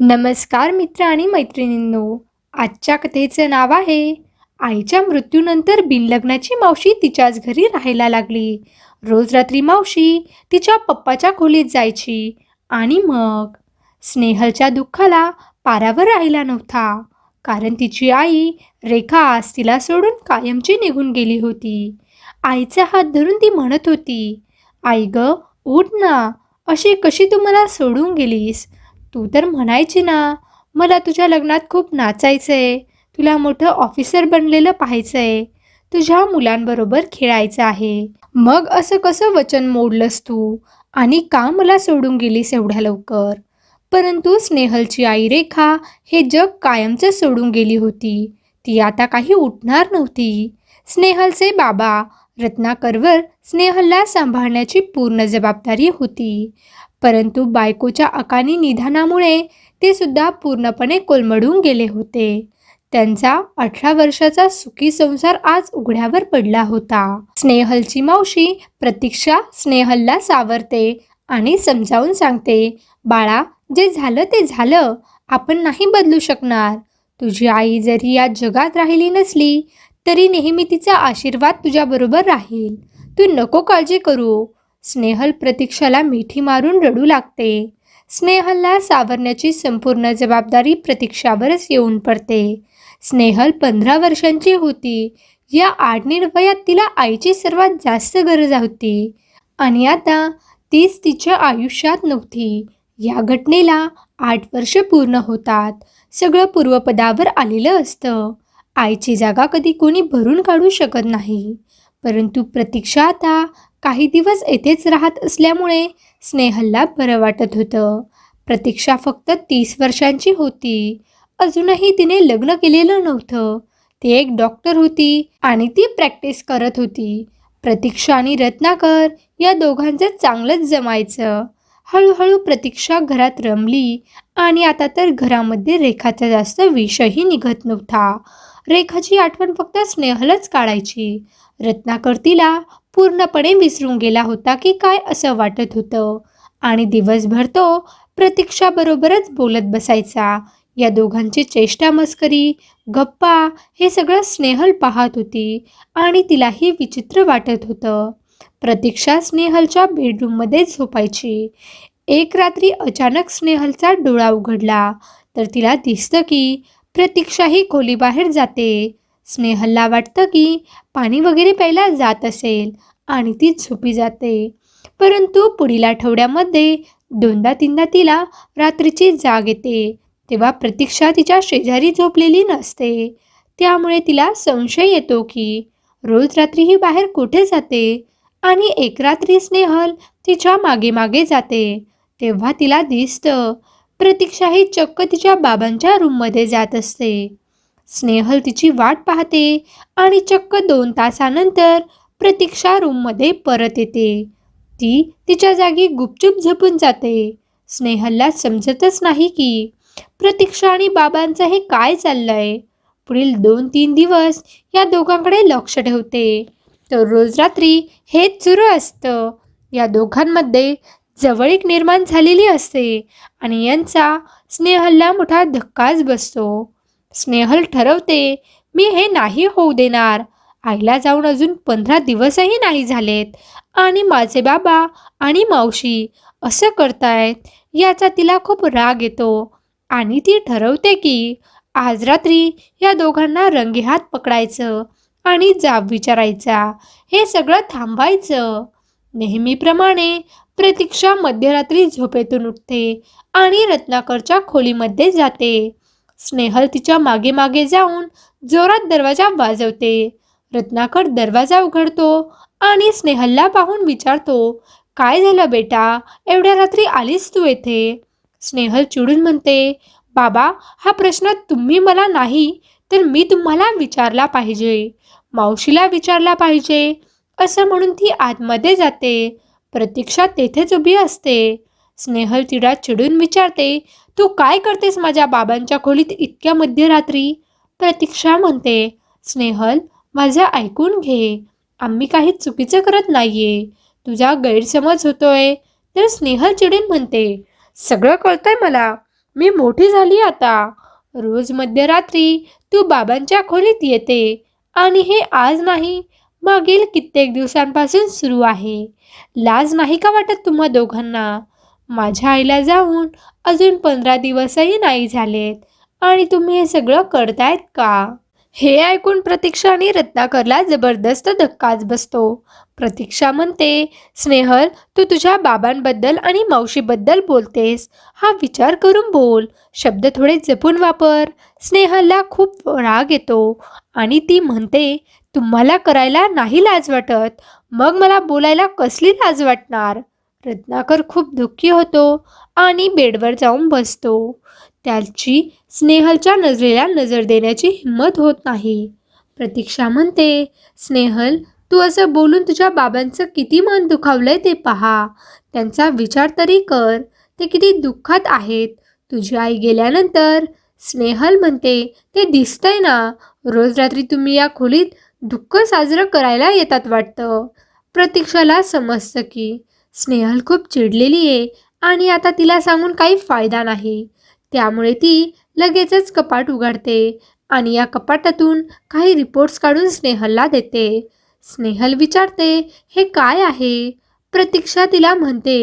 नमस्कार मित्र आणि मैत्रिणींनो आजच्या कथेचं नाव आहे आईच्या मृत्यूनंतर बिनलग्नाची मावशी तिच्याच घरी राहायला लागली. रोज रात्री मावशी तिच्या पप्पाच्या खोलीत जायची आणि मग स्नेहलच्या दुःखाला पारावर राहिला नव्हता कारण तिची आई रेखा आज तिला सोडून कायमची निघून गेली होती. आईचा हात धरून ती म्हणत होती आई ग उठ ना अशी कशी तू मला सोडून गेलीस? तू तर म्हणायची ना मला तुझ्या लग्नात खूप नाचायचं आहे तुला मोठं ऑफिसर बनलेलं पाहायचं आहे तुझ्या मुलांबरोबर खेळायचं आहे. मग असं कसं वचन मोडलंस तू? आणि का मला सोडून गेलीस एवढ्या लवकर? परंतु स्नेहलची आई रेखा हे जग कायमचं सोडून गेली होती. ती आता काही उठणार नव्हती. स्नेहलचे बाबा रत्नाकरवर स्नेहलला सांभाळण्याची पूर्ण जबाबदारी होती. परंतु बायकोच्या अकानी निधनामुळे ते सुद्धा पूर्णपणे कोलमडून गेले होते. त्यांचा अठरा वर्षाचा सुखी संसार आज उघड्यावर पडला होता. स्नेहलची मावशी प्रतीक्षा स्नेहलला सावरते आणि समजावून सांगते बाळा जे झालं ते झालं आपण नाही बदलू शकणार. तुझी आई जरी या जगात राहिली नसली तरी नेहमी तिचा आशीर्वाद तुझ्याबरोबर राहील. तू नको काळजी करू. स्नेहल प्रतीक्षाला मिठी मारून रडू लागते. स्नेहलला सावरण्याची संपूर्ण जबाबदारी प्रतीक्षावरच येऊन पडते. स्नेहल पंधरा वर्षांची होती. या आडनीड वयात तिला आईची सर्वात जास्त गरज होती. आणि आता तीच तिच्या आयुष्यात नव्हती. या घटनेला आठ वर्ष पूर्ण होतात. सगळं पूर्वपदावर आलेलं असतं. आईची जागा कधी कोणी भरून काढू शकत नाही. परंतु प्रतीक्षा आता काही दिवस येथेच राहत असल्यामुळे स्नेहलला बरं वाटत होतं. प्रतीक्षा फक्त तीस वर्षांची होती. अजूनही तिने लग्न केलेलं नव्हतं. ती एक डॉक्टर होती आणि ती प्रॅक्टिस करत होती. प्रतीक्षा आणि रत्नाकर या दोघांचं चांगलंच जमायचं. हळूहळू प्रतीक्षा घरात रमली आणि आता तर घरामध्ये रेखाचा जास्त विषयही निघत नव्हता. रेखाची आठवण फक्त स्नेहलच काढायची. रत्नाकर तिला पूर्णपणे विसरून गेला होता की काय असं वाटत होतं. आणि दिवसभर तो प्रतीक्षाबरोबरच बोलत बसायचा. या दोघांची चेष्टा मस्करी गप्पा हे सगळं स्नेहल पाहत होती आणि तिलाही विचित्र वाटत होतं. प्रतीक्षा स्नेहलच्या बेडरूममध्ये झोपायची. एक रात्री अचानक स्नेहलचा डोळा उघडला. तर तिला दिसतं की प्रतीक्षा ही खोलीबाहेर जाते. स्नेहलला वाटतं की पाणी वगैरे प्यायला जात असेल आणि ती झोपी जाते. परंतु पुढील आठवड्यामध्ये दोनदा तीनदा तिला रात्रीची जाग येते तेव्हा प्रतीक्षा तिच्या शेजारी झोपलेली नसते. त्यामुळे तिला संशय येतो की रोज रात्री ही बाहेर कुठे जाते आणि एक रात्री स्नेहल तिच्यामागे मागे जाते. तेव्हा तिला दिसतं प्रतीक्षा ही चक्क तिच्या बाबांच्या रूममध्ये जात असते. स्नेहल तिची वाट पाहते आणि चक्क दोन तासानंतर प्रतीक्षा रूममध्ये परत येते. ती तिच्या जागी गुपचूप झपून जाते. स्नेहलला समजतच नाही की प्रतीक्षा आणि बाबांचं हे काय चाललंय. पुढील दोन तीन दिवस या दोघांकडे लक्ष ठेवते. तर रोज रात्री हेच सुरू असतं. या दोघांमध्ये जवळीक निर्माण झालेली असते आणि यांचा स्नेहलला मोठा धक्काच बसतो. स्नेहल ठरवते मी हे नाही होऊ देणार. आईला जाऊन अजून पंधरा दिवसही नाही झालेत. आणि माझे बाबा आणि मावशी असं करतायत याचा तिला खूप राग येतो. आणि ती ठरवते की आज रात्री या दोघांना रंगेहात पकडायचं आणि जाब विचारायचा. हे सगळं थांबायचं. नेहमीप्रमाणे प्रतीक्षा मध्यरात्री झोपेतून उठते आणि रत्नाकरच्या खोलीमध्ये जाते. स्नेहल तिच्यामागे मागे जाऊन जोरात दरवाजा वाजवते. रत्नाकर दरवाजा उघडतो आणि स्नेहलला पाहून विचारतो काय झालं बेटा? एवढ्या रात्री आलीस तू येथे? स्नेहल चिडून म्हणते बाबा हा प्रश्न तुम्ही मला नाही तर मी तुम्हाला विचारला पाहिजे. मावशीला विचारला पाहिजे. असं म्हणून ती आतमध्ये जाते. प्रतीक्षा तेथेच उभी असते. स्नेहल तिला चिडून विचारते तू काय करतेस माझ्या बाबांच्या खोलीत इतक्या मध्यरात्री? प्रतीक्षा म्हणते स्नेहल माझं ऐकून घे. आम्ही काही चुकीचं करत नाहीये. तुझा गैरसमज होतोय. तर स्नेहल चिडून म्हणते सगळं कळतंय मला. मी मोठी झाली आता. रोज मध्यरात्री तू बाबांच्या खोलीत येते. आणि हे आज नाही मागील कित्येक दिवसांपासून सुरू आहे. लाज नाही का वाटत तुम्हा दोघांना? माझ्या आईला जाऊन अजून पंधरा दिवसही नाही झालेत. आणि तुम्ही हे सगळं करतायत का? हे ऐकून प्रतीक्षा आणि रत्नाकरला जबरदस्त धक्काच बसतो. प्रतीक्षा म्हणते स्नेहल तू तुझ्या बाबांबद्दल आणि मावशीबद्दल बोलतेस. हा विचार करून बोल. शब्द थोडे जपून वापर. स्नेहलला खूप राग येतो आणि ती म्हणते तुम्हाला करायला नाही लाज वाटत. मग मला बोलायला कसली लाज वाटणार? रत्नाकर खूप दुःखी होतो आणि बेडवर जाऊन बसतो. त्याची स्नेहलच्या नजरेला नजर देण्याची हिंमत होत नाही. प्रतीक्षा म्हणते स्नेहल तू असं बोलून तुझ्या बाबांचं किती मन दुखावलंय ते पहा. त्यांचा विचार तरी कर. ते किती दुःखात आहेत. तुझी आई गेल्यानंतर स्नेहल म्हणते ते दिसतंय ना रोज रात्री तुम्ही या खोलीत दुःख साजरं करायला येतात वाटतं. प्रतीक्षाला समजतं की स्नेहल खूप चिडलेली आहे आणि आता तिला सांगून काही फायदा नाही. त्यामुळे ती लगेचच कपाट उघडते आणि या कपाटातून काही रिपोर्ट्स काढून स्नेहलला देते. स्नेहल विचारते हे काय आहे? प्रतीक्षा तिला म्हणते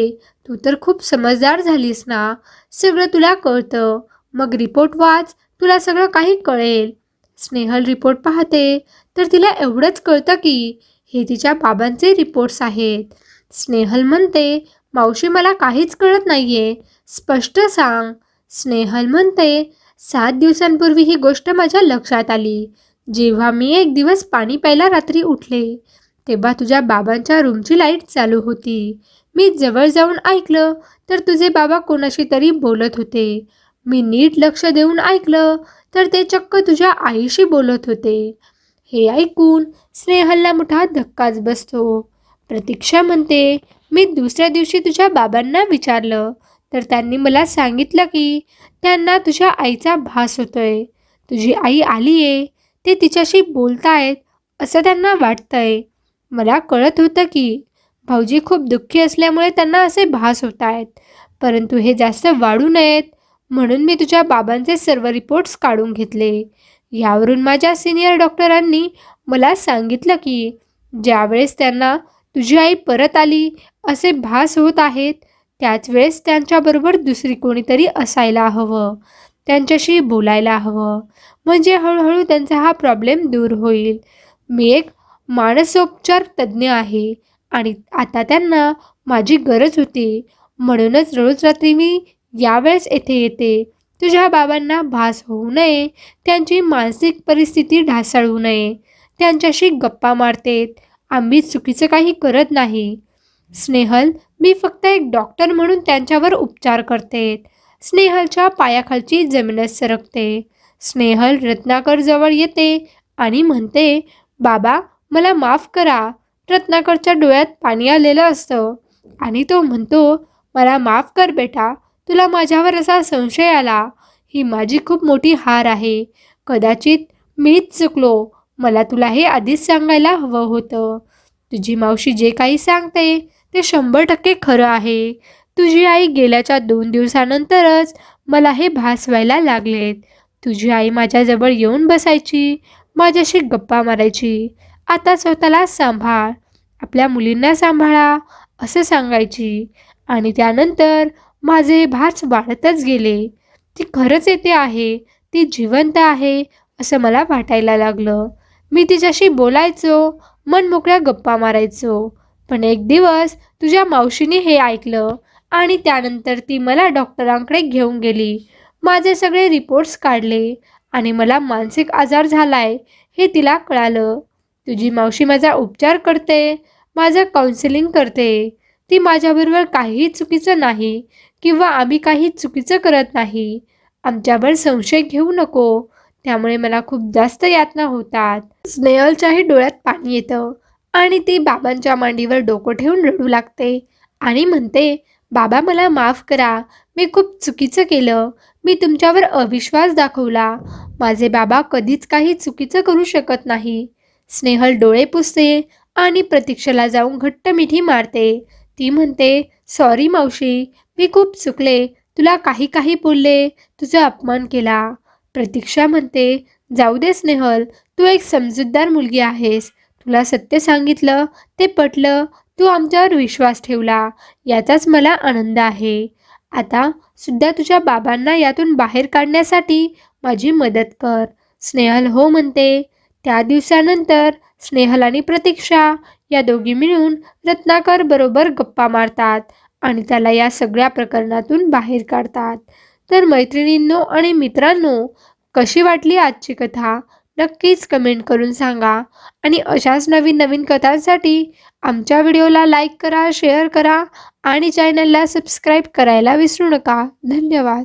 तू तर खूप समजदार झालीस ना सगळं तुला कळतं. मग रिपोर्ट वाच तुला सगळं काही कळेल. स्नेहल रिपोर्ट पाहते तर तिला एवढंच कळतं की हे तिच्या बाबांचे रिपोर्ट्स आहेत. स्नेहल म्हणते मावशी मला काहीच कळत नाहीये. स्पष्ट सांग. स्नेहल म्हणते सात दिवसांपूर्वी ही गोष्ट माझ्या लक्षात आली. जेव्हा मी एक दिवस पाणी प्यायला रात्री उठले तेव्हा तुझ्या बाबांच्या रूमची लाइट चालू होती. मी जवळ जाऊन ऐकलं तर तुझे बाबा कोणाशी तरी बोलत होते. मी नीट लक्ष देऊन ऐकलं तर ते चक्क तुझ्या आईशी बोलत होते. हे ऐकून स्नेहलला मोठा धक्काच बसतो. प्रतीक्षा म्हणते मी दुसऱ्या दिवशी तुझ्या बाबांना विचारलं तर त्यांनी मला सांगितलं की त्यांना तुझ्या आईचा भास होतोय. तुझी आई आली आहे ते तिच्याशी बोलतायत असं त्यांना वाटतंय. मला कळत होतं की भाऊजी खूप दुःखी असल्यामुळे त्यांना असे भास होत आहेत परंतु हे जास्त वाढू नयेत म्हणून मी तुझ्या बाबांचे सर्व रिपोर्ट्स काढून घेतले. यावरून माझ्या सिनियर डॉक्टरांनी मला सांगितलं की ज्यावेळेस त्यांना तुझी आई परत आली असे भास होत आहेत त्याच वेळेस त्यांच्याबरोबर दुसरी कोणीतरी असायला हवं त्यांच्याशी बोलायला हवं. म्हणजे हळूहळू त्यांचा हा प्रॉब्लेम दूर होईल. मी एक मानसोपचार तज्ज्ञ आहे आणि आता त्यांना माझी गरज होती. म्हणूनच रोज रात्री मी यावेळेस येथे येते. तुझ्या बाबांना भास होऊ नये त्यांची मानसिक परिस्थिती ढासळू नये त्यांच्याशी गप्पा मारतेत आम्ही चुकीचं काही करत नाही. स्नेहल मी फक्त एक डॉक्टर म्हणून त्यांच्यावर उपचार करते. स्नेहलच्या पायाखालची जमीनच सरकते. स्नेहल रत्नाकरजवळ येते आणि म्हणते बाबा मला माफ करा. रत्नाकरच्या डोळ्यात पाणी आलेलं असतं. आणि तो म्हणतो मला माफ कर बेटा. तुला माझ्यावर असा संशय आला. ही माझी खूप मोठी हार आहे. कदाचित मीच चुकलो. मला तुला हे आधीच सांगायला हवं होतं. तुझी मावशी जे काही सांगते ते शंभर टक्के खरं आहे. तुझी आई गेल्याच्या दोन दिवसानंतरच मला हे भास व्हायला लागलेत. तुझी आई माझ्याजवळ येऊन बसायची माझ्याशी गप्पा मारायची. आता स्वतःला सांभाळ. आपल्या मुलींना सांभाळा असं सांगायची. आणि त्यानंतर माझे भास वाढतच गेले. ती खरंच येते आहे ती जिवंत आहे असं मला वाटायला लागलं. मी तिच्याशी बोलायचो मन मोकळ्या गप्पा मारायचो. पण एक दिवस तुझ्या मावशीने हे ऐकलं आणि त्यानंतर ती मला डॉक्टरांकडे घेऊन गेली. माझे सगळे रिपोर्ट्स काढले आणि मला मानसिक आजार झालाय हे तिला कळालं. तुझी मावशी माझा उपचार करते माझं काउन्सिलिंग करते. ती माझ्याबरोबर काहीही चुकीचं नाही किंवा आम्ही काही चुकीचं करत नाही. आमच्यावर संशय घेऊ नको. त्यामुळे मला खूप जास्त यातना होतात. स्नेहलच्याही डोळ्यात पाणी येतं आणि ती बाबांच्या मांडीवर डोकं ठेवून रडू लागते. आणि म्हणते बाबा मला माफ करा. मी खूप चुकीचं केलं. मी तुमच्यावर अविश्वास दाखवला. माझे बाबा कधीच काही चुकीचं करू शकत नाही. स्नेहल डोळे पुसते आणि प्रतीक्षेला जाऊन घट्ट मिठी मारते. ती म्हणते सॉरी मावशी मी खूप चुकले. तुला काही काही बोलले. तुझा अपमान केला. प्रतीक्षा म्हणते जाऊ दे स्नेहल तू एक समजूतदार मुलगी आहेस. तुला सत्य सांगितलं ते पटलं तू आमच्यावर विश्वास ठेवला. याचाच मला आनंद आहे. आता सुद्धा तुझ्या बाबांना यातून बाहेर काढण्यासाठी माझी मदत कर. स्नेहल हो म्हणते. त्या दिवसानंतर स्नेहल आणि प्रतीक्षा या दोघी मिळून रत्नाकर बरोबर गप्पा मारतात आणि त्याला या सगळ्या प्रकरणातून बाहेर काढतात. तर मैत्रिणींनो आणि मित्रांनो कशी वाटली आजची कथा? नक्कीच कमेंट करून सांगा. आणि अशाच नवीन नवीन कथांसाठी आमच्या व्हिडिओला लाईक करा शेअर करा आणि चॅनलला सबस्क्राईब करायला विसरू नका. धन्यवाद.